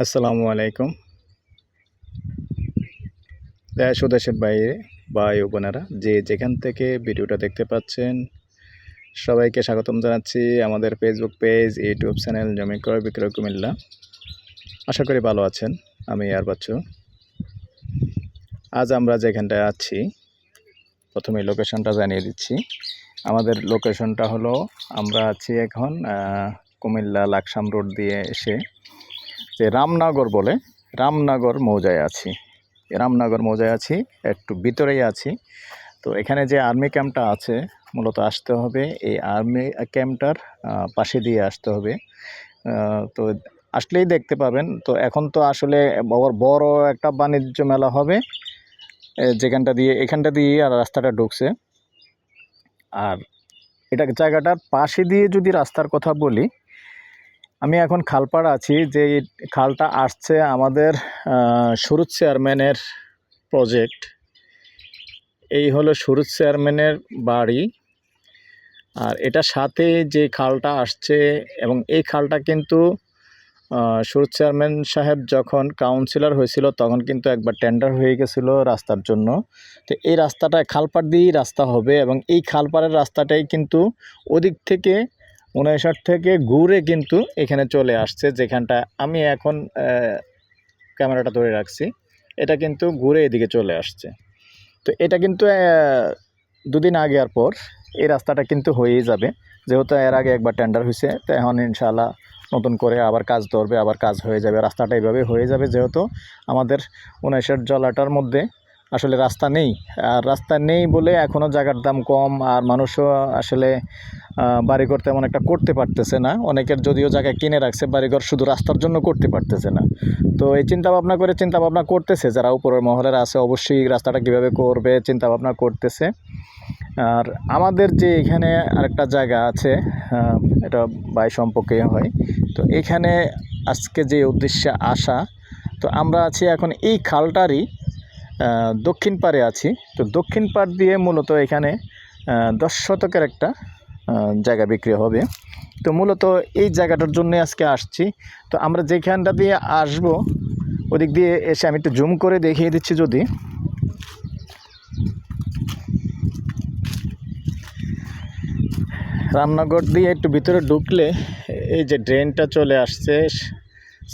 আসসালামু আলাইকুম। দেশ ও দেশের বাইরে ভাই ও বোনেরা, যে যেখান থেকে ভিডিওটা দেখতে পাচ্ছেন, সবাইকে স্বাগতম জানাচ্ছি আমাদের ফেসবুক পেজ ইউটিউব চ্যানেল জমি ক্রয় বিক্রয় কুমিল্লা। আশা করি ভালো আছেন, আমি আর বাচ্চু। আজ আমরা যেখানটায় আছি, প্রথমে লোকেশনটা জানিয়ে দিচ্ছি। আমাদের লোকেশনটা হলো, আমরা আছি এখন কুমিল্লা লাকসাম রোড দিয়ে এসে যে রামনগর বলে, রামনগর মৌজায় আছি। রামনগর মৌজায় আছি, একটু ভিতরেই আছি। তো এখানে যে আর্মি ক্যাম্পটা আছে, মূলত আসতে হবে। এই আর্মি ক্যাম্পটার পাশে দিয়ে আসতে হবে। তো আসলেই দেখতে পাবেন, তো এখন তো আসলে বড় একটা বাণিজ্য মেলা হবে। যেখানটা দিয়ে, এখানটা দিয়ে আর রাস্তাটা ঢুকছে। আর এটা জায়গাটার পাশে দিয়ে যদি রাস্তার কথা বলি আমি এখন খালপাড় আছি, যে খালটা আসছে আমাদের সুরুৎ চেয়ারম্যানের প্রজেক্ট এই হলো সুরুৎ চেয়ারম্যানের বাড়ি। আর এটা সাথে যে খালটা আসছে এবং এই খালটা কিন্তু সুরুৎ চেয়ারম্যান সাহেব যখন কাউন্সিলর হয়েছিল তখন কিন্তু একবার টেন্ডার হয়ে গেছিল রাস্তার জন্য। তো এই রাস্তাটা খালপাড় দিয়েই রাস্তা হবে এবং এই খালপাড়ের রাস্তাটাই কিন্তু ওদিক থেকে উনষাট থেকে ঘুরে কিন্তু এখানে চলে আসছে, যেখানটা আমি এখন ক্যামেরাটা ধরে রাখছি। এটা কিন্তু ঘুরে এদিকে চলে আসছে। তো এটা কিন্তু দুদিন আগে আর পর এই রাস্তাটা কিন্তু হয়েই যাবে। যেহেতু এর আগে একবার টেন্ডার হয়েছে, তো এখন ইনশাআল্লাহ নতুন করে আবার কাজ ধরবে, আবার কাজ হয়ে যাবে। রাস্তাটা এইভাবে হয়ে যাবে যেহেতু আমাদের উনষাট জলাটার মধ্যে আসলে রাস্তা নেই। আর রাস্তা নেই বলে এখনও জায়গার দাম কম, আর মানুষও আসলে বাড়িঘর তেমন একটা করতে পারতেছে না। অনেকের যদিও জায়গা কিনে রাখছে, বাড়িঘর শুধু রাস্তার জন্য করতে পারতেছে না। তো এই চিন্তা ভাবনা করে চিন্তা ভাবনা করতেছে, যারা উপরের মহলের আছে অবশ্যই রাস্তাটা কীভাবে করবে চিন্তা ভাবনা করতেছে। আর আমাদের যে এখানে আরেকটা জায়গা আছে এটা বাই সম্পর্কে হয়। তো এখানে আজকে যে উদ্দেশ্যে আসা, তো আমরা আছি এখন এই খালটারই দক্ষিণ পাড়ে আছি। তো দক্ষিণ পাড় দিয়ে মূলত এখানে দশ শতকের একটা জায়গা বিক্রি হবে। তো মূলত এই জায়গাটার জন্য আজকে আসছি। তো আমরা যেখানটা দিয়ে আসব, ওদিক দিয়ে এসে আমি একটু জুম করে দেখিয়ে দিচ্ছি যদি। রামনগর দিয়ে একটু ভিতরে ঢুকলে এই যে ড্রেনটা চলে আসছে,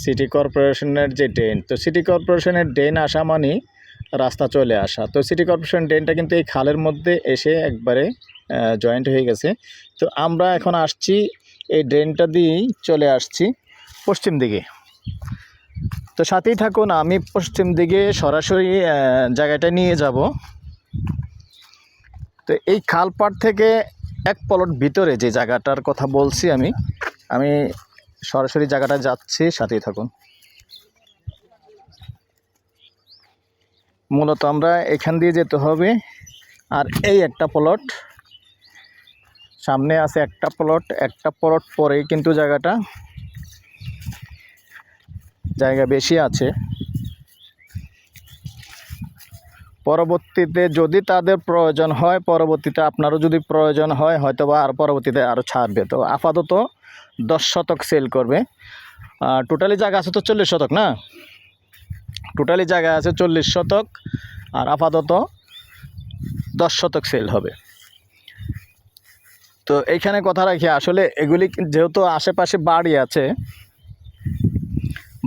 সিটি কর্পোরেশনের যে ড্রেন। তো সিটি কর্পোরেশনের ড্রেন আসা মানে রাস্তা চলে আসা। তো সিটি কর্পোরেশন ড্রেনটা কিন্তু এই খালের মধ্যে এসে একবারে জয়েন্ট হয়ে গেছে। তো আমরা এখন আসছি, এই ড্রেনটা দিয়েই চলে আসছি পশ্চিম দিকে। তো সাথেই থাকুন, আমি পশ্চিম দিকে সরাসরি জায়গাটা নিয়ে যাব। তো এই খালপাড় থেকে এক পলট ভিতরে যে জায়গাটার কথা বলছি আমি আমি সরাসরি জায়গাটা যাচ্ছি, সাথেই থাকুন। মূলত আমরা এখান দিয়ে যেতে হবে। আর এই একটা প্লট সামনে আছে একটা প্লট একটা প্লট পরেই কিন্তু জায়গাটা, জায়গা বেশি আছে। পরবর্তীতে যদি তাদের প্রয়োজন হয়, পরবর্তীতে আপনারও যদি প্রয়োজন হয় হয়তো বা আর পরবর্তীতে আরও ছাড়বে। তো আপাতত দশ শতক সেল করবে। টোটালি জায়গা আছে তো চল্লিশ শতক না? টোটালি জায়গা আছে চল্লিশ শতক আর আপাতত দশ শতক সেল হবে। তো এইখানে কথা রাখি, আসলে এগুলি যেহেতু আশেপাশে বাড়ি আছে,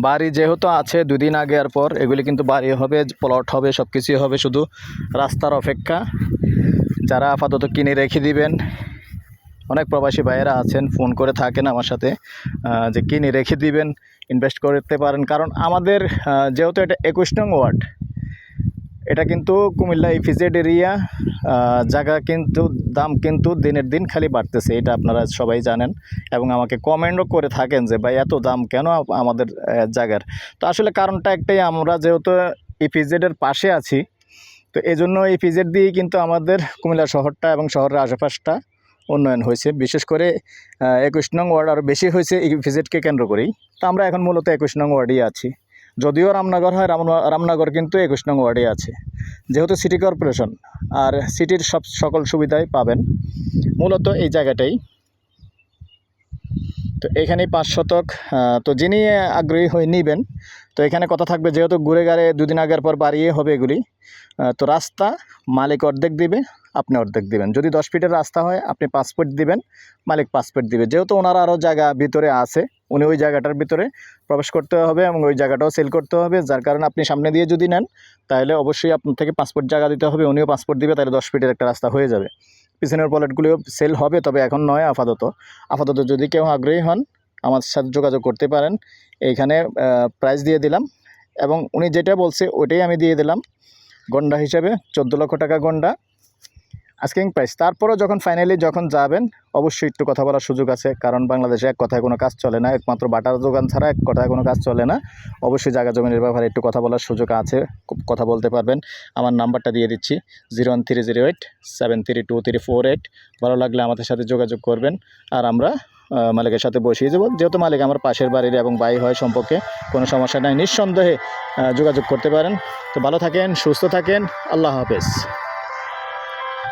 বাড়ি যেহেতু আছে, দুদিন আগে আর পর এগুলি কিন্তু বাড়ি হবে প্লট হবে সব কিছুই হবে শুধু রাস্তার অপেক্ষা। যারা আপাতত কিনে রেখে দিবেন অনেক প্রবাসী ভাইয়েরা আছেন, ফোন করে থাকেন আমার সাথে যে কিনে রেখে দিবেন ইনভেস্ট করতে পারেন। কারণ আমাদের যেহেতু এটা একুশ নং ওয়ার্ড, এটা কিন্তু কুমিল্লা ইফিজেড এরিয়া জায়গা কিন্তু, দাম কিন্তু দিনের দিন খালি বাড়তেছে, এটা আপনারা সবাই জানেন। এবং আমাকে কমেন্টও করে থাকেন যে, ভাই, এত দাম কেন আমাদের জায়গার? তো আসলে কারণটা একটাই, আমরা যেহেতু ইপিজেডের পাশে আছি, তো এই জন্য ইপিজেড দিয়েই কিন্তু আমাদের কুমিল্লা শহরটা এবং শহরের আশেপাশটা উন্নয়ন হয়েছে। বিশেষ করে একুশ নং ওয়ার্ড আরও বেশি হয়েছে এই ভিজিটকে কেন্দ্র করেই। তো আমরা এখন মূলত একুশ নং ওয়ার্ডেই আছি। যদিও রামনগর হয় রাম রামনগর কিন্তু একুশ নং ওয়ার্ডে আছে। যেহেতু সিটি কর্পোরেশন, আর সিটির সব সকল সুবিধাই পাবেন মূলত এই জায়গাটাই। তো এখানেই পাঁচ শতক তো যিনি আগ্রহী হয়ে নেবেন, তো এখানে কথা থাকবে যেহেতু ঘুরে গাড়ে দুদিন আগের পর বাড়িয়ে হবে এগুলি তো রাস্তা মালিক অর্ধেক দিবে আপনি অর্ধেক দিবেন। যদি দশ ফিটের রাস্তা হয়, আপনি পাঁচ দিবেন, মালিক পাঁচ দিবে। যেহেতু ওনার আরও জায়গা ভিতরে আছে, উনি ওই জায়গাটার ভিতরে প্রবেশ করতে হবে এবং ওই জায়গাটাও সেল করতে হবে। যার কারণে আপনি সামনে দিয়ে যদি নেন, তাহলে অবশ্যই আপনার থেকে পাসপোর্ট জায়গা দিতে হবে, উনিও পাসপোর্ট দিবে, তাহলে দশ ফিটের একটা রাস্তা হয়ে যাবে। পিছনের পলেটগুলিও সেল হবে, তবে এখন নয় আপাতত। আপাতত যদি কেউ আগ্রহী হন, আমার সাথে যোগাযোগ করতে পারেন। এইখানে প্রাইস দিয়ে দিলাম এবং উনি যেটা বলছে ওইটাই আমি দিয়ে দিলাম। গন্ডা হিসাবে চোদ্দ লক্ষ টাকা গন্ডা। আস্কিং প্রাইস তারপরও যখন ফাইনালি যখন যাবেন, অবশ্যই একটু কথা বলার সুযোগ আছে, কারণ বাংলাদেশে এক কথায় কোনো কাজ চলে না, একমাত্র বাটার দোকান ছাড়া এক কথায় কোনো কাজ চলে না। অবশ্যই জায়গা জমিনের ব্যাপারে একটু কথা বলার সুযোগ আছে কথা বলতে পারবেন। আমার নাম্বারটা দিয়ে দিচ্ছি zero one three zero eight seven three two three four eight ভালো লাগলে আমাদের সাথে যোগাযোগ করবেন, আর আমরা মালিকের সাথে বসিয়ে দেবো। যেহেতু মালিক আমার পাশের বাড়ির এবং বাই হয় সম্পর্কে কোনো সমস্যা নাই, নিঃসন্দেহে যোগাযোগ করতে পারেন। তো ভালো থাকেন, সুস্থ থাকেন, আল্লাহ হাফেজ।